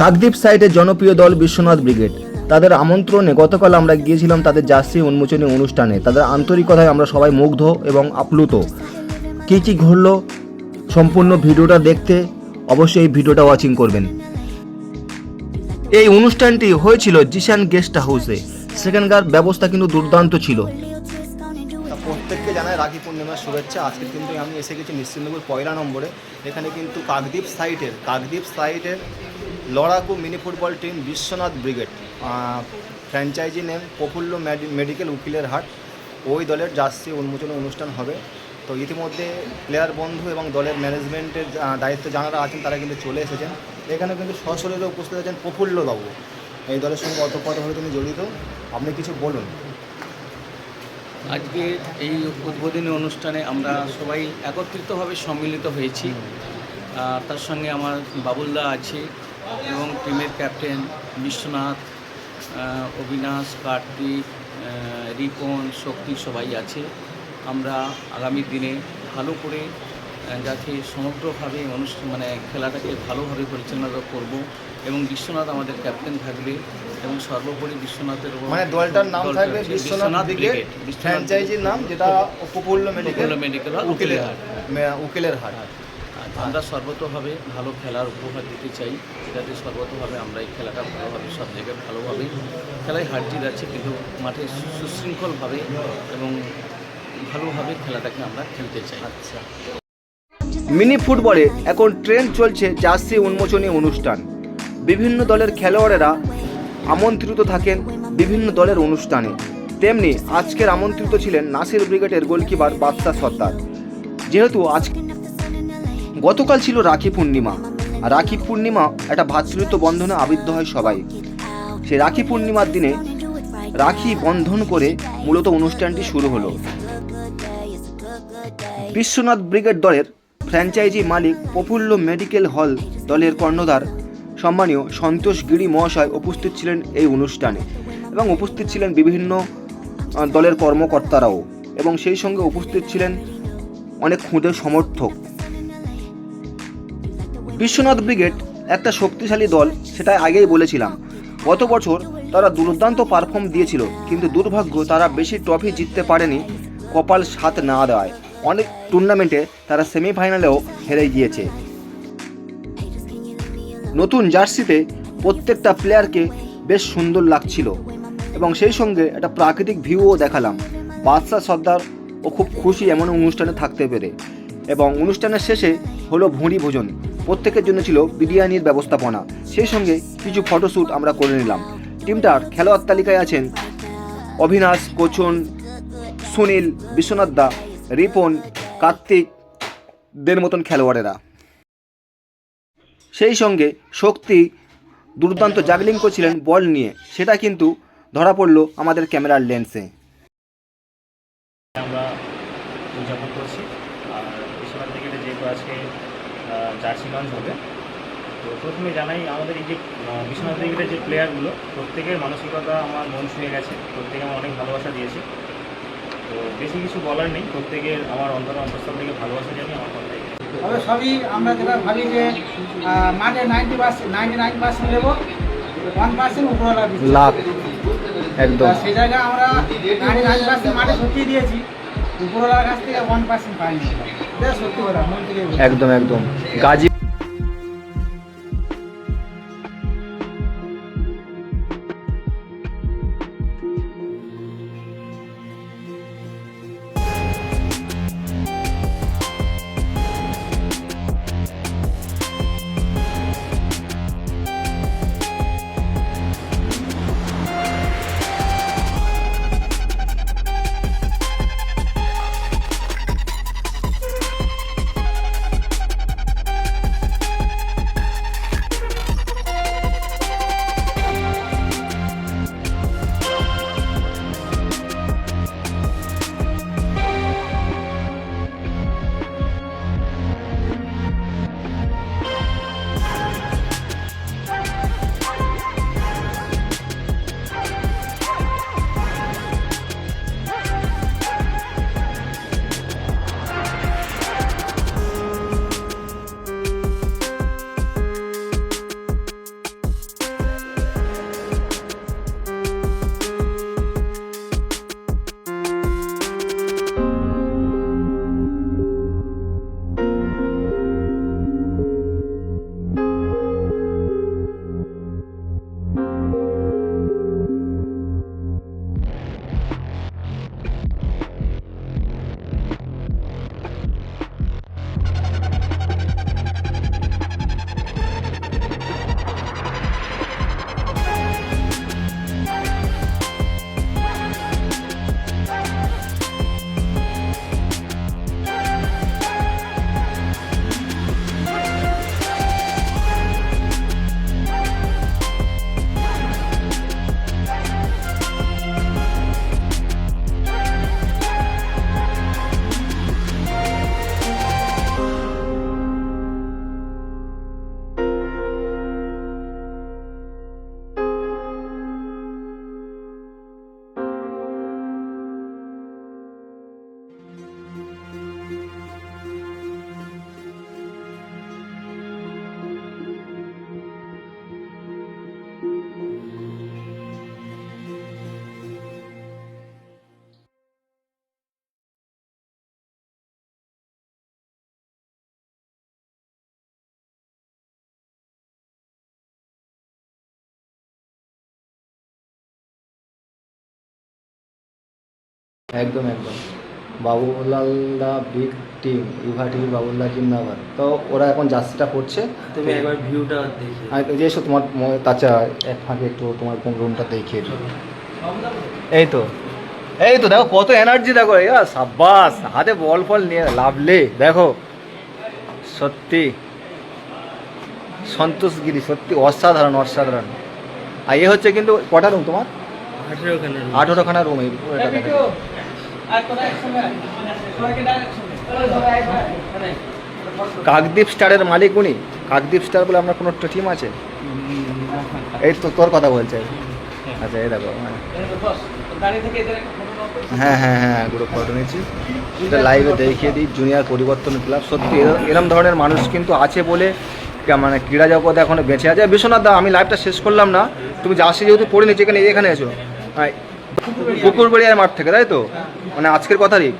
কাকদ্বীপ সাইটের জনপ্রিয় দল বিশ্বনাথ ব্রিগেড। তাদের আমন্ত্রণে গতকাল আমরা গিয়েছিলাম তাদের জার্সি উন্মোচনী অনুষ্ঠানে। তাদের আন্তরিকতায় আমরা সবাই মুগ্ধ এবং আপ্লুত। কী কী ঘটলো সম্পূর্ণ ভিডিওটা দেখতে অবশ্যই এই ভিডিওটা ওয়াচিং করবেন। এই অনুষ্ঠানটি হয়েছিল জিশান গেস্ট হাউসে। সেখানকার ব্যবস্থা কিন্তু দুর্দান্ত ছিল। প্রত্যেককে জানাই রাখি পূর্ণিমার শুভেচ্ছা। আজকে কিন্তু আমি এসে গেছি নিশ্চিন্দপুর পয়লা নম্বরে। এখানে কিন্তু কাকদ্বীপ সাইটের কাকদ্বীপ সাইটের লড়াকু mini football team Biswanath brigade franchise name Prafulla মেডি- মেডিকেল উকিলের হাট। ওই দলের জার্সি উন্মোচন অনুষ্ঠান হবে। তো ইতিমধ্যে প্লেয়ার বন্ধু এবং দলের ম্যানেজমেন্টের দায়িত্বে যারা আছেন, তারা কিন্তু চলে এসেছেন। এখানে কিন্তু সশরীরে উপস্থিত আছেন প্রফুল্লবাবু। এই দলের সঙ্গে অতপ্রতভাবে তিনি জড়িত। আপনি কিছু বলুন। আজকে এই উদ্বোধনী অনুষ্ঠানে আমরা সবাই একত্রিতভাবে সম্মিলিত হয়েছি। তার সঙ্গে আমার বাবুলদা আছে এবং টিমের ক্যাপ্টেন বিশ্বনাথ অবিনাশ কার্তিক রিপন শক্তি সবাই আছে। আমরা আগামী দিনে ভালো করে যাতে সমগ্রভাবে অনুষ্ঠান মানে খেলাটাকে ভালোভাবে পরিচালনা করব এবং বিশ্বনাথ আমাদের ক্যাপ্টেন থাকবে এবং সর্বোপরি বিশ্বনাথের মানে দলটার নাম থাকবে বিশ্বনাথ ব্রিগেড ফ্র্যাঞ্চাইজির নাম যেটা প্রফুল্ল মেডিকেল মেডিকেল উকিলের হাট। উকিলের হাট। আমরা সর্বতভাবে ভালো খেলার উপহার দিতে চাই। যাতে সর্বতভাবে আমরা এই খেলাটা ভালোভাবে সব জায়গায় ভালোভাবে খেলায় হার জিত আছে কিন্তু মাঠে সুশৃঙ্খলভাবে এবং ভালোভাবে খেলাটাকে আমরা খেলতে চাই। আচ্ছা। মিনি ফুটবলে এখন ট্রেন্ড চলছে জার্সি উন্মোচনী অনুষ্ঠান। বিভিন্ন দলের খেলোয়াড়েরা আমন্ত্রিত থাকেন বিভিন্ন দলের অনুষ্ঠানে। তেমনি আজকের আমন্ত্রিত ছিলেন নাসির ব্রিগেডের গোলকিপার বাদশা সর্দার। যেহেতু আজ গতকাল ছিল রাখি পূর্ণিমা। আর রাখি পূর্ণিমা একটা ভাতৃত্ব বন্ধনে আবদ্ধ হয় সবাই। সেই রাখি পূর্ণিমার দিনে রাখি বন্ধন করে মূলত অনুষ্ঠানটি শুরু হলো। বিশ্বনাথ ব্রিগেড দলের ফ্র্যাঞ্চাইজি মালিক প্রফুল্ল মেডিকেল হল দলের কর্ণধার সম্মানীয় সন্তোষ গিরি মহাশয় উপস্থিত ছিলেন এই অনুষ্ঠানে এবং উপস্থিত ছিলেন বিভিন্ন দলের কর্মকর্তারাও এবং সেই সঙ্গে উপস্থিত ছিলেন অনেক খুদে সমর্থক। বিশ্বনাথ ব্রিগেড একটা শক্তিশালী দল, সেটা আগেই বলেছিলাম। গত বছর তারা দুর্দান্ত পারফর্ম দিয়েছিল, কিন্তু দুর্ভাগ্য তারা বেশি ট্রফি জিততে পারেনি, কপাল সাথ না দেওয়ায়। অনেক টুর্নামেন্টে তারা সেমিফাইনালেও হেরে গিয়েছে। নতুন জার্সিতে প্রত্যেকটা প্লেয়ারকে বেশ সুন্দর লাগছিল, এবং সেই সঙ্গে একটা প্রাকৃতিক ভিউও দেখালাম। বাদশাহ সর্দার ও খুব খুশি এমন অনুষ্ঠানে থাকতে পেরে। এবং অনুষ্ঠানের শেষে হলো ভুঁড়ি ভোজন। প্রত্যেকের জন্য ছিল বিরিয়ানির ব্যবস্থাপনা। সেই সঙ্গে কিছু ফটোশ্যুট আমরা করে নিলাম। টিমটার খেলোয়াড় তালিকায় আছেন অভিনাশ কোচন, সুনীল, বিশ্বনাথ দা, রিপন, কার্তিক দের মতন খেলোয়াড়েরা। সেই সঙ্গে শক্তি, দুর্দান্ত জাগলিং করছিলেন বল নিয়ে। সেটা কিন্তু ধরা পড়ল আমাদের ক্যামেরার লেন্সে। আমরা উদযাপন করছি। আর বিশ্বনাথ ক্রিকেটে যেহেতু আজকে জার্সি লঞ্চ হবে। তো প্রথমে জানাই আমাদের এই যে বিশ্বনাথ ক্রিকেটের যে প্লেয়ারগুলো প্রত্যেকের মানসিকতা আমার মন ছুঁয়ে গেছে। প্রত্যেকে আমার অনেক ভালোবাসা দিয়েছে। তো বেশি কিছু বলার নেই। প্রত্যেকের আমার অন্তর অন্তঃস্থল থেকে ভালোবাসা জানি আমার কথা তবে সবই আমরা যেটা ভাবি যে মাঠে ninety percent ninety nine percent দেবো ওয়ান পার্সেন্ট উপরওয়ালা দিচ্ছি। লাভ একদম। সেই জায়গায় আমরা নাইনটি নাইন পার্সেন্ট মাঠে সত্যি দিয়েছি উপরওয়ালার কাছ থেকে ওয়ান পার্সেন্ট পাইনি। একদম একদম। গাজী একদম একদম। বাবুলাল দা বিগ টিম ইভা টিভি বাবুল্লা জিন্দাবাদ। তো ওরা এখন জার্সিটা করছে তুমি একবার ভিউটা দেখে আর যে এসো তোমার তাছা এক ফাঁকে একটু তোমার কোন রুমটা দেখিয়ে দিই। এই তো। এই তো দেখো কত এনার্জি দেখো। এ সাব্বাস হাতে বল ফল নিয়ে লাভলে। দেখো সত্যি। সন্তোষগিরি সত্যি অসাধারণ অসাধারণ। আর এ হচ্ছে কিন্তু কটা রুম তোমার? আঠেরো খানা আঠেরোখানা রুম এই। কাকদ্বীপ স্টারের মালিক উনি। কাকদ্বীপ স্টার বলে আপনার কোনো টিম আছে? এই তো তোর কথা বলছে। আচ্ছা এই দেখো হ্যাঁ। হ্যাঁ হ্যাঁ হ্যাঁ গ্রুপ ফটো নিয়েছি। এটা লাইভে দেখিয়ে দিই জুনিয়র পরিবর্তন ক্লাব সত্যি এরম- এরম ধরনের মানুষ কিন্তু আছে বলে মানে ক্রীড়া জগতে এখনও বেঁচে আছে। বিশ্বনাথ দা আমি লাইভটা শেষ করলাম না। তুমি জার্সি যেহেতু পড়ে নিচ্ছি এখানে এখানে এসো পুকুরবাড়িয়ার মাঠ থেকে তাই তো? মানে আজকের কথারই